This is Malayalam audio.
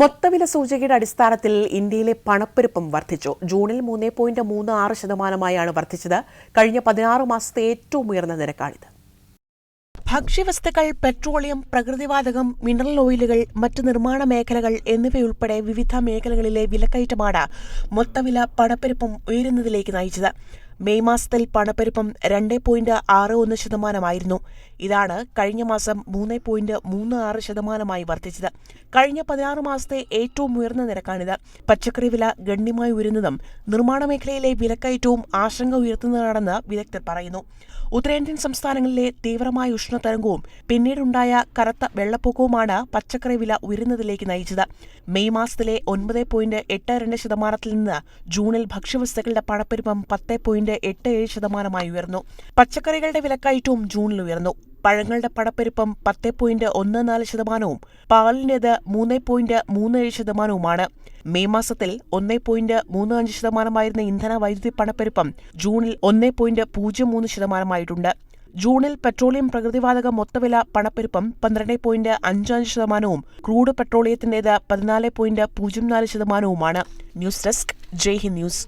മൊത്തവില സൂചികയുടെ അടിസ്ഥാനത്തിൽ ഇന്ത്യയിലെ പണപ്പെരുപ്പം വർദ്ധിച്ചു. ജൂണിൽ മൂന്ന് പോയിന്റ് മൂന്ന് ആറ് ശതമാനമായാണ് വർദ്ധിച്ചത്. കഴിഞ്ഞ പതിനാറ് മാസത്തെ ഏറ്റവും ഉയർന്ന നിരക്കാണിത്. ഭക്ഷ്യവസ്തുക്കൾ പെട്രോളിയം പ്രകൃതിവാതകം മിനറൽ ഓയിലുകൾ മറ്റ് നിർമ്മാണ മേഖലകൾ എന്നിവയുൾപ്പെടെ വിവിധ മേഖലകളിലെ വിലക്കയറ്റമാണ് മൊത്തവില പണപ്പെരുപ്പം ഉയരുന്നതിലേക്ക് നയിച്ചത്. മെയ് മാസത്തിൽ പണപ്പെരുപ്പം രണ്ട് പോയിന്റ് ആറ് ഒന്ന് ശതമാനമായിരുന്നു. ഇതാണ് കഴിഞ്ഞ മാസം മൂന്ന് പോയിന്റ് മൂന്ന് ആറ് ശതമാനമായി വർദ്ധിച്ചത്. കഴിഞ്ഞ പതിനാറ് മാസത്തെ ഏറ്റവും ഉയർന്ന നിരക്കാണിത്. പച്ചക്കറി വില ഗണ്യമായി ഉയരുന്നതും നിർമ്മാണ മേഖലയിലെ വിലക്കയറ്റവും ആശങ്ക ഉയർത്തുന്നതാണെന്ന് വിദഗ്ധർ പറയുന്നു. ഉത്തരേന്ത്യൻ സംസ്ഥാനങ്ങളിലെ തീവ്രമായ ഉഷ്ണതരംഗവും പിന്നീടുണ്ടായ കനത്ത വെള്ളപ്പൊക്കവുമാണ് പച്ചക്കറി വില ഉയരുന്നതിലേക്ക് നയിച്ചത്. മെയ് മാസത്തിലെ ഒൻപത് പോയിന്റ് എട്ട് രണ്ട് ശതമാനത്തിൽ നിന്ന് ജൂണിൽ ഭക്ഷ്യവസ്തുക്കളുടെ പണപ്പെരുപ്പം പത്ത് പോയിന്റ് എട്ട് ഏഴ് ശതമാനമായി ഉയർന്നു. പച്ചക്കറികളുടെ വിലക്കയറ്റവും ജൂണിൽ ഉയർന്നു. പഴങ്ങളുടെ പണപ്പെരുപ്പം പത്ത് പോയിന്റ് ഒന്ന് നാല് ശതമാനവും പാലിന്റേത് മൂന്ന് പോയിന്റ് മൂന്ന് ഏഴ് ശതമാനവുമാണ്. മെയ് മാസത്തിൽ ഒന്ന് പോയിന്റ് മൂന്ന് അഞ്ച് ശതമാനമായിരുന്ന ഇന്ധന വൈദ്യുതി പണപ്പെരുപ്പം ജൂണിൽ ഒന്ന് പോയിന്റ് പൂജ്യം മൂന്ന് ശതമാനമായിട്ടുണ്ട്. ജൂണിൽ പെട്രോളിയം പ്രകൃതിവാതക മൊത്തവില പണപ്പെരുപ്പം പന്ത്രണ്ട് പോയിന്റ് അഞ്ച് അഞ്ച് ശതമാനവും ക്രൂഡ് പെട്രോളിയത്തിന്റേത് പതിനാല് പോയിന്റ് പൂജ്യം നാല് ശതമാനവുമാണ്. News desk Jai Hind news.